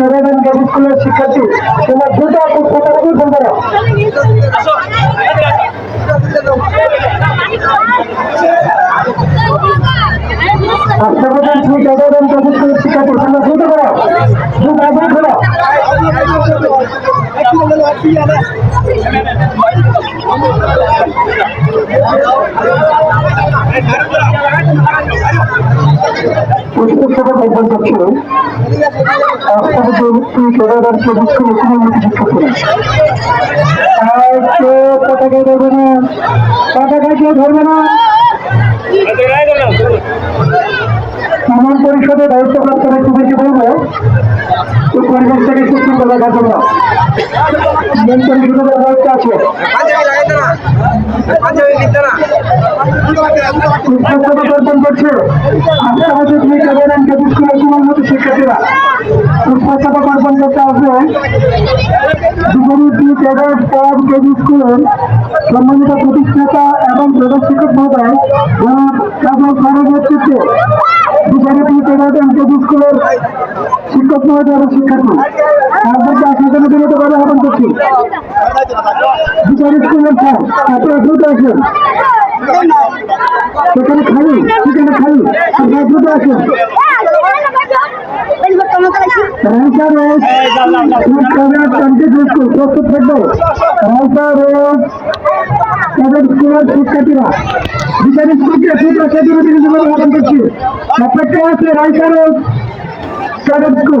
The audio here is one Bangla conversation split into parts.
কেরাবেন গার্ড স্কুলের শিক্ষার্থী তোমার দুটা কথা বলব ফোন করো রাষ্ট্রপতি শ্রী কেরাবেন গার্ড স্কুলের শিক্ষার্থী তোমরা শুনতে করো প্রস্তুত সভাপতি আর পরিষদের দায়িত্বপ্রাপ্ত ব্যক্তিদেরকে বলব এই পরিবেশটাকে ইউনিয়ন পরিষদের দায়িত্ব আছে পুষ্পস্তবর্পণ করছে রাষ্ট্রপতি শ্রী কেদারান কেবি স্কুলের সুমন্নত শিক্ষার্থীরা পুষ্পস্তবর্পণ করতে আসবে দুপুরি কেদার পর কেবি স্কুলের সম্মানিত প্রতিষ্ঠাতা এবং প্রধান শিক্ষক মহোদয় কাজল খানের নেতৃত্বে বিচারপতি কেদারান কেবি স্কুলের শিক্ষক মহোদয় এবং শিক্ষার্থী তাদেরকে আসার জন্য আহ্বান করছি বিচার স্কুলের স্যার আপনারা সেখানে খালি সেখানে খালি আপনারা দ্রুত আসেন রাইসা রোড কাজার কন্টেন্ট স্কুল প্রস্তুত থাকবে রাইসা রোড কাজার স্কুলের শিক্ষার্থীরা বিচার স্কুলকে কাজার স্কুল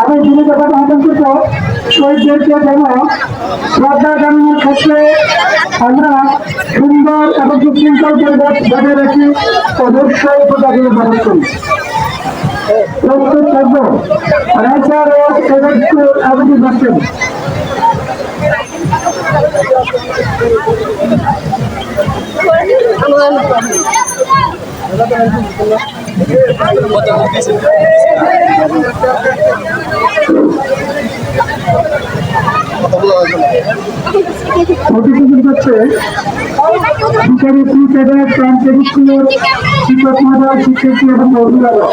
আমি যিনি ব্যাপারে আহ্বান করব শহীদদেরকে যেন শ্রদ্ধা জানানোর ক্ষেত্রে আমরা সুন্দর এবং সুশৃঙ্খল পরিবেশ বজায় রাখি, অবশ্যই প্রজাগুলো করি প্রস্তুত থাকব রাইসা রোড এবার স্কুল আবেদন করছেন অভিযোগ করছে বিচারে শ্রী কেদার প্রান্তের শিক্ষক মহোদয় শিক্ষার্থী এবং অভিভাবক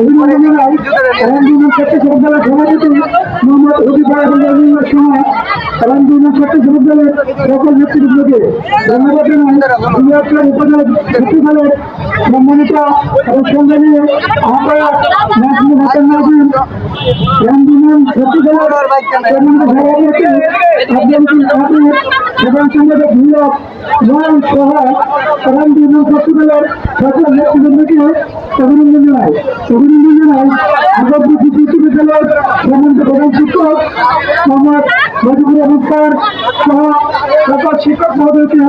অভিনন্দন হবিব রাহুল্লাহ সহ গান্ধী ছাত্র বিশ্ববিদ্যালয়ের সকল নেতৃবৃন্দকে ধন্যবাদ জানাই উপজেলা সচিবালয়ের সম্মানিত এবং সংগ্রামী আহ্বায়ক নাজমুল হাসান নাজিম রামদিন সচিবালয়ের সম্মানিত সভাপতি আব্দুল অভিনন্দন জানাই। অভিনন্দন জানাই আগামী বিশ্ববিদ্যালয়ের শিক্ষক মোহাম্মদ মজিবুর রহমান সহ সকল শিক্ষক মহোদয়কে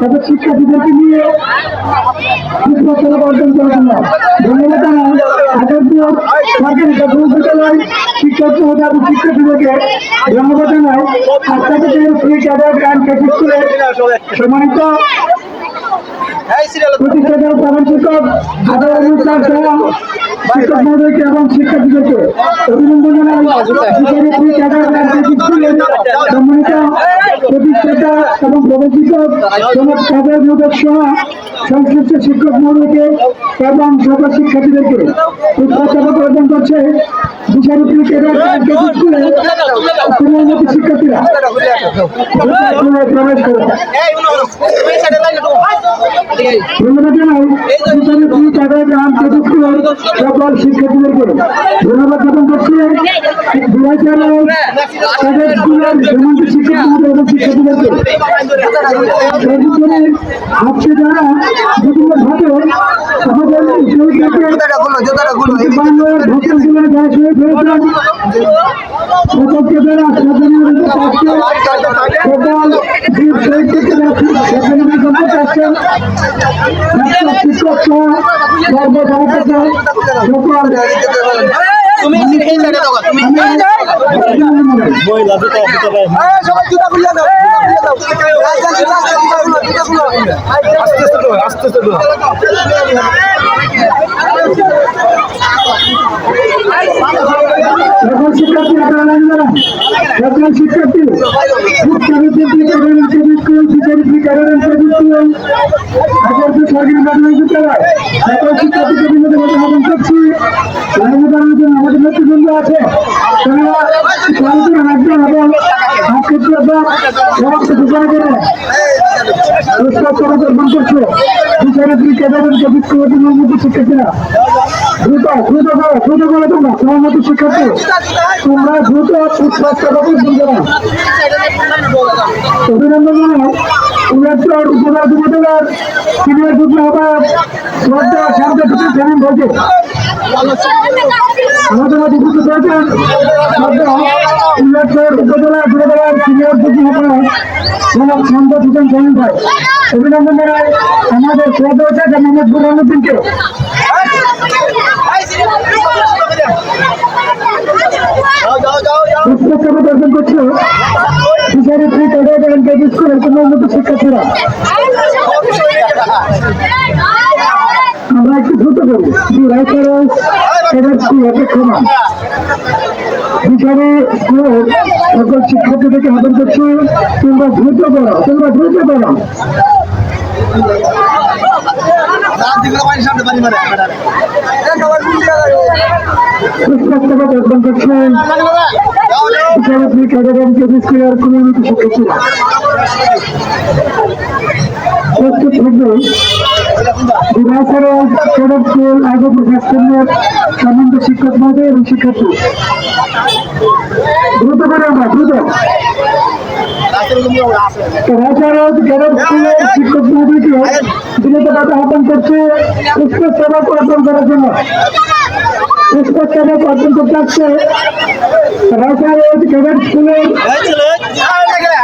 তাদের শিক্ষার্থীদেরকে নিয়ে পুষ্পস্তর অর্জন করার জন্য ধন্যবাদ জানাই আগামীপুর সরকারি প্রাথমিক বিদ্যালয় শিক্ষক মহোদয় এবং শিক্ষার্থীদেরকে ধন্যবাদ জানাই আজকে থেকে ফ্রি ক্যাডার অ্যান্ড ক্যাডেট স্কুলের সম্মানিত প্রতিষ্ঠানের প্রধান শিক্ষক মহোদয়কে এবং শিক্ষার্থীদেরকে অভিনন্দন সম্মানিত প্রতিষ্ঠাতা প্রধান শিক্ষক মহোদয় সহ সংশ্লিষ্ট শিক্ষক মহোদয়কে এবং সকল শিক্ষার্থীদেরকে করছে শিক্ষার্থীরা। প্রবেশ করে ধন্যবাদ জানাই বিশালী ফ্রি ক্যাডার অ্যান্ড ক্যাডেট স্কুলের সকল শিক্ষার্থীদেরকে ধন্যবাদ জ্ঞাপন করছি আজকে যারা বিভিন্ন ভাবে আমাদের শহীদদেরকে বাংলার ভোটার সকলকে যারা স্বাধীনতা সকল শহীদদেরকে যারা স্বাধীনতা সম্পর্কে আসছেন তুমি এই সাইডে দাও তুমি সবাই জুতা খুলিয়ে দাও আস্তে আস্তে সকল শিক্ষার্থী আপনারা লাইন দাঁড়ান সকল শিক্ষার্থী সরকারি মাধ্যমিক বিদ্যালয় সকল লাইনে জন্য আমাদের নেতৃবৃন্দ আছে তারা রাখবেন এবং সমস্ত ঘোষণা করে পুরস্কার সমাজের করছে বিচারক ক্যাডারের শিক্ষার্থীরা দ্রুত দ্রুত করো দ্রুত করো তোমরা মতো শিক্ষার্থী। তোমরা দ্রুত বুঝবে না অভিনন্দন জানাই। উল্লেখচর উপজেলা যুবদলের সিনিয়র যুগ্ম আহ্বায়ক, শ্রদ্ধা শান্ত সুচির জামিন বলছে আমাদের মধ্যে উপস্থিত রয়েছেন শ্রদ্ধা উল্লেখচর উপজেলা যুবদলের সিনিয়র যুগ্ম আহ্বায়ক জনাব শান্ত সুচন জামিন ভাই। অভিনন্দন জানাই। আমাদের শ্রদ্ধা পুষ্পস্তবক অর্জন করছে। Fishery free cadre and cadet স্কুলের আমরা একটু দ্রুত করি দি রাইটার ক্যাডার স্কুল অপেক্ষমান। স্কুলের সকল শিক্ষার্থীদেরকে আহ্বান করছি, তোমরা দ্রুত করো, তোমরা দ্রুত করো। সামনে পানি মারে পুষ্পস্তবক ফ্রি ক্যাডার অ্যান্ড ক্যাডেট স্কুলের কোনো উন্নত শিক্ষার্থীরা প্রস্তুত থাকবে বিভাগের স্কুল আগে প্রশাসনের সম্বন্ধ শিক্ষক মহোদয় এবং শিক্ষার্থী দ্রুত করে আমরা দ্রুত আহ্বান করছে পুষ্প সেবা অর্জন করার জন্য পুষ্প সেবা অর্জন করতে আসছে রাজারাজ ক্যাডেট স্কুলের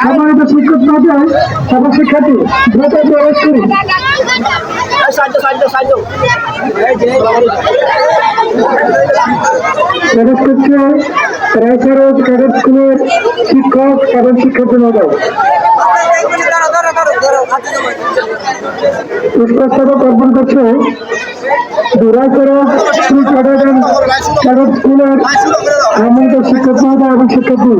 সম্মানিত শিক্ষক মহোদয় এবং শিক্ষার্থী, দ্রুত প্রবেশ করি প্রবেশ করছে রায়সারোজ ক্যাডেট স্কুলের শিক্ষক এবং শিক্ষার্থী মহোদয়। পুষ্পস্তবক অর্পণ করছে শ্রী ক্যাডেট ক্যাডেট স্কুলের এমনকি শিক্ষক মহোদয় এবং শিক্ষার্থী